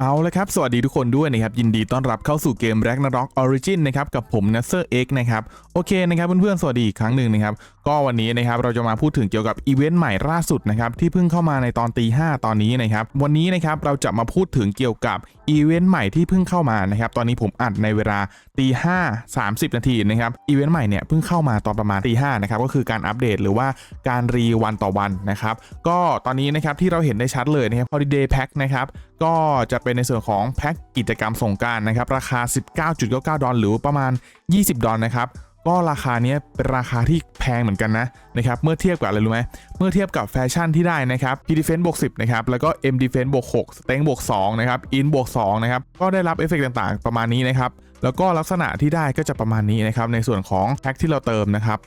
เอาละครับ สวัสดีทุกคนด้วยนะครับ ยินดีต้อนรับเข้าสู่เกม Ragnarok Origin นะครับ กับผม n a s s e r X นะครับ โอเคนะครับเพื่อนๆ สวัสดีอีกครั้งหนึ่งนะครับ ก็วันนี้นะครับเราจะมาพูดถึงเกี่ยวกับอีเวนต์ใหม่ล่าสุดนะครับ ที่เพิ่งเข้ามาในตอนตีห้าตอนนี้นะครับ วันนี้นะครับเราจะมาพูดถึงเกี่ยวกับอีเวนต์ใหม่ที่เพิ่งเข้ามานะครับ ตอนนี้ผมอัดในเวลาตีห้าสามสิบนาทีนะครับอีเวนต์ใหม่เนี่ยเพิ่งเข้ามาตอนประมาณตีห้านะครับก็คือการอัปเดตหรือว่าการรีวันต่อวันนะครับก็ตอนนี้นะครับที่เราเห็นได้ชัดเลยนะครับ Holiday Pack นะครับก็จะเป็นในส่วนของแพ็กกิจกรรมสงการนะครับ ราคา 19.99 ดอลลาร์หรือประมาณ 20 ดอลนะครับ ก็ราคานี้เป็นราคาที่แพงเหมือนกันนะนะครับ เมื่อเทียบกับอะไรรู้ไหม เมื่อเทียบกับแฟชั่นที่ได้นะครับ P Defense บวก10นะครับ แล้วก็ M Defense บวก6 Strength บวก2นะครับ In บวก2นะครับ ก็ได้รับเอฟเฟกต์ต่างๆ ประมาณนี้นะครับ แล้วก็ลักษณะที่ได้ก็จะประมาณนี้นะครับ ในส่วนของแพ็กที่เราเติมนะครับ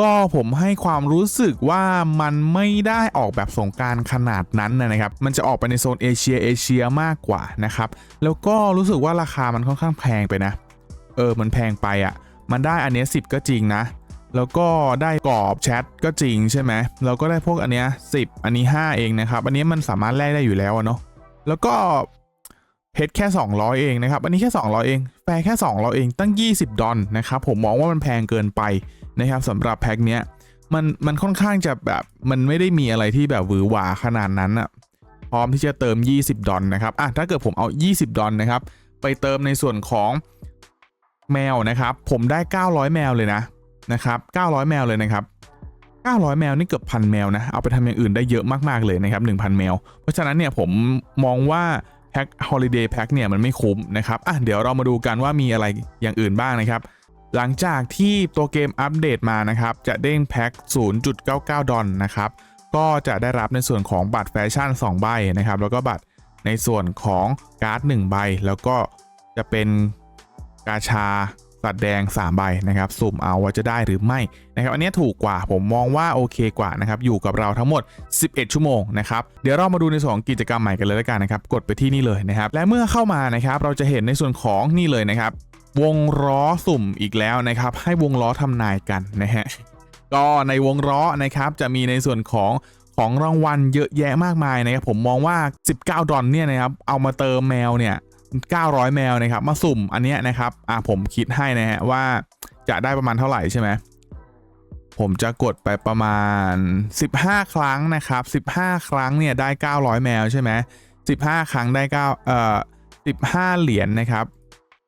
ก็ผมให้ความรู้สึกว่ามันไม่ได้ออกแบบสงการขนาดนั้นนะครับ มันจะออกไปในโซนเอเชียเอเชียมากกว่านะครับ แล้วก็รู้สึกว่าราคามันค่อนข้างแพงไปนะ เออ มันแพงไปอะ่ะ มันได้อันเนี้ย10 ก็จริงนะ แล้วก็ได้กรอบแชทก็จริงใช่ไหมแล้วก็ได้พวกอันเนี้ย10 อันนี้ 5 เองนะครับ อันนี้มันสามารถแลกได้อยู่แล้วเนาะ แล้วก็ เพชรแค่ 200 เองนะครับ อันนี้แค่ 200 เอง แฟร์แค่ 200 เองตั้ง 20 ดอลนะครับ ผมมองว่ามันแพงเกินไปนะครับสำหรับแพ็คเนี้ยมันมันค่อนข้างจะแบบมันไม่ได้มีอะไรที่แบบหวือหวาขนาดนั้นอะพร้อมที่จะเติม 20 ดอลนะครับอะถ้าเกิดผมเอา 20 ดอลนะครับ ไปเติมในส่วนของแมวนะครับ ผมได้ 900 แมวเลยนะนะครับ 900 แมวเลยนะครับ 900 แมวนี่เกือบพันแมวนะ เอาไปทำอย่างอื่นได้เยอะมากๆเลยนะครับ 1,000 แมว เพราะฉะนั้นเนี่ยผมมองว่า แพ็ค Holiday Pack เนี่ยมันไม่คุ้มนะครับอะเดี๋ยวเรามาดูกันว่ามีอะไรอย่างอื่นบ้างนะครับ หลังจากที่ตัวเกมอัปเดตมานะครับ จะเด้งแพ็ค 0.99 ดอลนะครับ ก็จะได้รับในส่วนของบัตรแฟชั่น 2 ใบนะครับ แล้วก็บัตรในส่วนของการ์ด 1 ใบ แล้วก็จะเป็นกาชา สัตว์แดง3ใบนะครับสุ่มเอาว่าจะได้หรือไม่นะครับอันนี้ถูกกว่าผมมองว่าโอเคกว่านะครับอยู่กับเราทั้งหมด 11 ชั่วโมงนะครับเดี๋ยวเรามาดูในส่วนของกิจกรรมใหม่กันเลยล้วกันนะครับกดไปที่นี่เลยนะครับและเมื่อเข้ามานะครับเราจะเห็นในส่วนของนี่เลยนะครับวงล้อสุ่มอีกแล้วนะครับให้วงล้อทำนายกันนะฮะก็ในวงล้อนะครับจะมีในส่วนของของรางวัลเยอะแยะมากมายนะครับผมมองว่า 19 ดอลเนี่ยนะครับเอามาเติมแมวเนี่ย 900 แมวนะครับ มาสุ่มอันเนี้ยนะครับอะผมคิดให้นะฮะว่าจะได้ประมาณเท่าไหร่ใช่ไหมผมจะกดไปประมาณ 15 ครั้งนะครับ 15 ครั้งเนี่ยได้ 900 แมวใช่ไหม15 ครั้งได้9เอ่อ15 เหรียญนะครับ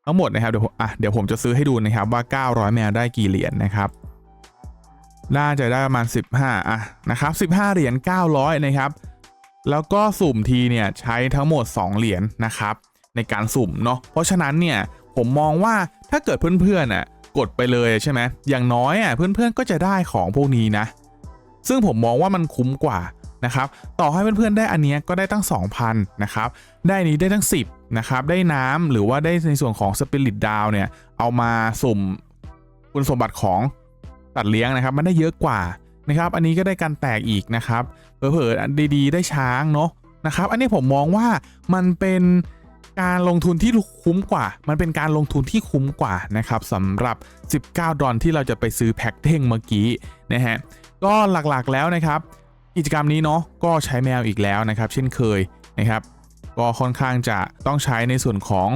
ทั้งหมดนะครับเดี๋ยวอะเดี๋ยวผมจะซื้อให้ดูนะครับว่า 900 แมวได้กี่เหรียญนะครับน่าจะได้ประมาณ 15อะนะครับ15 เหรียญ900 นะครับ แล้วก็สุ่มทีเนี่ยใช้ทั้งหมด 2 เหรียญนะครับ ในการสุ่มเนาะเพราะฉะนั้นเนี่ยผมมองว่าถ้าเกิดเพื่อนๆอะกดไปเลยใช่ไหมอย่างน้อยอะเพื่อนๆก็จะได้ของพวกนี้นะ ซึ่งผมมองว่ามันคุ้มกว่านะครับต่อให้เพื่อนๆได้อันนี้ก็ได้ตั้ง 2,000นะครับได้นี้ได้ทั้ง 10นะครับได้น้ำหรือว่าได้ในส่วนของสปิริตดาวเนี่ยเอามาสุ่มคุณสมบัติของตัดเลี้ยงนะครับ มันได้เยอะกว่านะครับ อันนี้ก็ได้การแตกอีกนะครับเผลอๆดีๆ ได้ช้างเนาะนะครับ อันนี้ผมมองว่ามันเป็น การลงทุนที่คุ้มกว่า มันเป็นการลงทุนที่คุ้มกว่านะครับสำหรับ 19 ดอลที่เราจะไปซื้อแพ็คเด้งเมื่อกี้นะฮะก็หลักๆแล้วนะครับ กิจกรรมนี้เนาะก็ใช้แมวอีกแล้วนะครับ เช่นเคยนะครับ ก็ค่อนข้างจะต้องใช้ในส่วนของ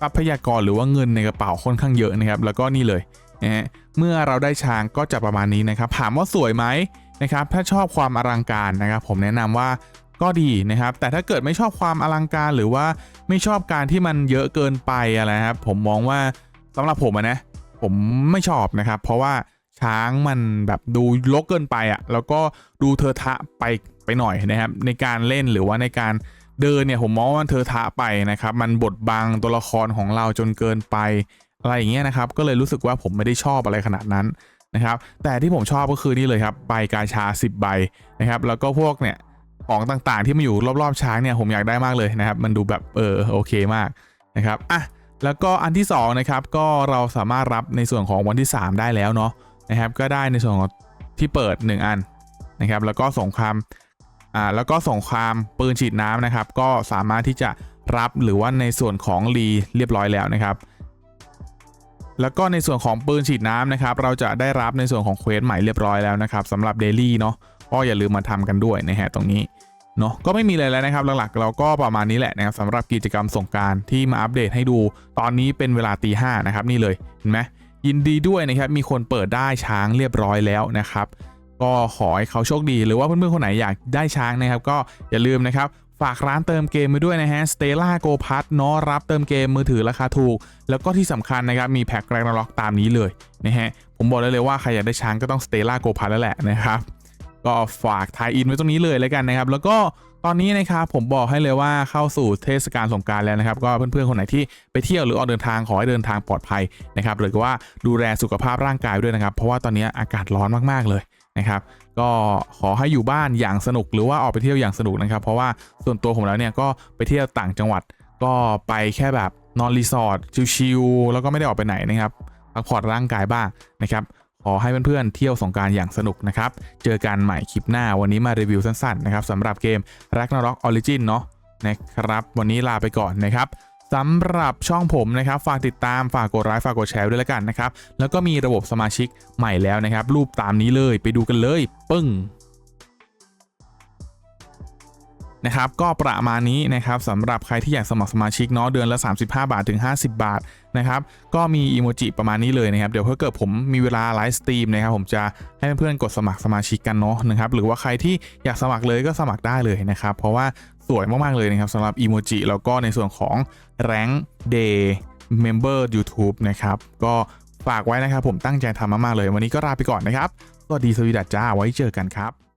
ทรัพยากรหรือว่าเงินในกระเป๋าค่อนข้างเยอะนะครับ แล้วก็นี่เลยนะฮะเมื่อเราได้ช้างก็จะประมาณนี้นะครับถามว่าสวยไหมนะครับ ถ้าชอบความอลังการนะครับ ผมแนะนำว่า ก็ดีนะครับ แต่ถ้าเกิดไม่ชอบความอลังการหรือว่าไม่ชอบการที่มันเยอะเกินไปอะไรครับผมมองว่าสำหรับผมนะผมไม่ชอบนะครับ เพราะว่าช้างมันแบบดูลกเกินไปอะ่ะแล้วก็ดูเทอทะไปไปหน่อยนะครับ ในการเล่นหรือว่าในการเดินเนี่ยผมมองว่าเทอทะไปนะครับ มันบดบังตัวละครของเราจนเกินไปอะไรอย่างเงี้ยนะครับ ก็เลยรู้สึกว่าผมไม่ได้ชอบอะไรขนาดนั้นนะครับ แต่ที่ผมชอบก็คือนี่เลยครับใบกาชา 10 ใบนะครับ แล้วก็พวกเนี่ย ของต่างๆ ที่มาอยู่รอบๆช้างเนี่ยผมอยากได้มากเลยนะครับ มันดูแบบเออโอเคมากนะครับอะแล้วก็อันที่2นะครับก็เราสามารถรับในส่วนของวันที่ 3 ได้แล้วเนาะนะครับก็ได้ในส่วนของที่เปิด 1 อันนะครับแล้วก็สงครามอ่าแล้วก็สงครามปืนฉีดน้ำนะครับ ก็สามารถที่จะรับหรือว่าในส่วนของรีเรียบร้อยแล้วนะครับ แล้วก็ในส่วนของปืนฉีดน้ำนะครับ เราจะได้รับในส่วนของเควสใหม่เรียบร้อยแล้วนะครับสำหรับเดลี่เนาะก็อย่าลืมมาทำกันด้วยนะฮะตรงนี้ เนาะก็ไม่มีอะไรแล้วนะครับหลักๆ เราก็ประมาณนี้แหละนะครับสำหรับกิจกรรมสงการที่มาอัปเดตให้ดู ตอนนี้เป็นเวลาตีห้านะครับนี่เลยเห็นไหมยินดีด้วยนะครับมีคนเปิดได้ช้างเรียบร้อยแล้วนะครับ ก็ขอให้เขาโชคดีหรือว่าเพื่อนๆคนไหนอยากได้ช้างนะครับ ก็อย่าลืมนะครับฝากร้านเติมเกมไปด้วยนะฮะ Stella Go p a s เนาะรับเติมเกมมือถือราคาถูก แล้วก็ที่สำคัญนะครับ มีแพ็คแรงล็อกตามนี้เลยนะฮะ ผมบอกได้เลยว่าใครอยากได้ช้างก็ต้อง Stella Go p a s แล้วแหละนะครับ ก็ฝากทายอินไว้ตรงนี้เลยแล้วกันนะครับ แล้วก็ตอนนี้นะครับผมบอกให้เลยว่าเข้าสู่เทศกาลสงการแล้วนะครับ ก็เพื่อนๆคนไหนที่ไปเที่ยวหรือออกเดินทางขอให้เดินทางปลอดภัยนะครับหรือว่าดูแลสุขภาพร่างกายด้วยนะครับ เพราะว่าตอนนี้อากาศร้อนมากๆเลยนะครับ ก็ขอให้อยู่บ้านอย่างสนุกหรือว่าออกไปเที่ยวอย่างสนุกนะครับ เพราะว่าส่วนตัวผมแล้วเนี่ยก็ไปเที่ยวต่างจังหวัด ก็ไปแค่แบบนอนรีสอร์ทชิลๆแล้วก็ไม่ได้ออกไปไหนนะครับพักผ่อนร่างกายบ้างนะครับ ขอให้เพื่อนๆเที่ยวสงการอย่างสนุกนะครับ เจอกันใหม่คลิปหน้าวันนี้มารีวิวสั้นๆนะครับสำหรับเกม Ragnarok Origin เนาะนะครับ วันนี้ลาไปก่อนนะครับสำหรับช่องผมนะครับ ฝากติดตามฝากกดไลค์ฝากกดแชร์ด้วยแล้วกันนะครับ แล้วก็มีระบบสมาชิกใหม่แล้วนะครับ รูปตามนี้เลยไปดูกันเลย ปึ้ง นะครับก็ประมาณนี้นะครับสำหรับใครที่อยากสมัครสมาชิกเนาะเดือนละ 35 บาทถึง 50 บาทนะครับก็มีอีโมจิประมาณนี้เลยนะครับเดี๋ยวถ้าเกิดผมมีเวลาไลฟ์สตรีมนะครับผมจะให้เพื่อนๆกดสมัครสมาชิกกันเนาะนะครับหรือว่าใครที่อยากสมัครเลยก็สมัครได้เลยนะครับเพราะว่าสวยมากๆเลยนะครับสำหรับอีโมจิแล้วก็ในส่วนของ Rank Day Member YouTube นะครับก็ฝากไว้นะครับผมตั้งใจทำมากๆเลย วันนี้ก็ลาไปก่อนนะครับสวัสดีสวีดัสจ้าไว้เจอกันครับ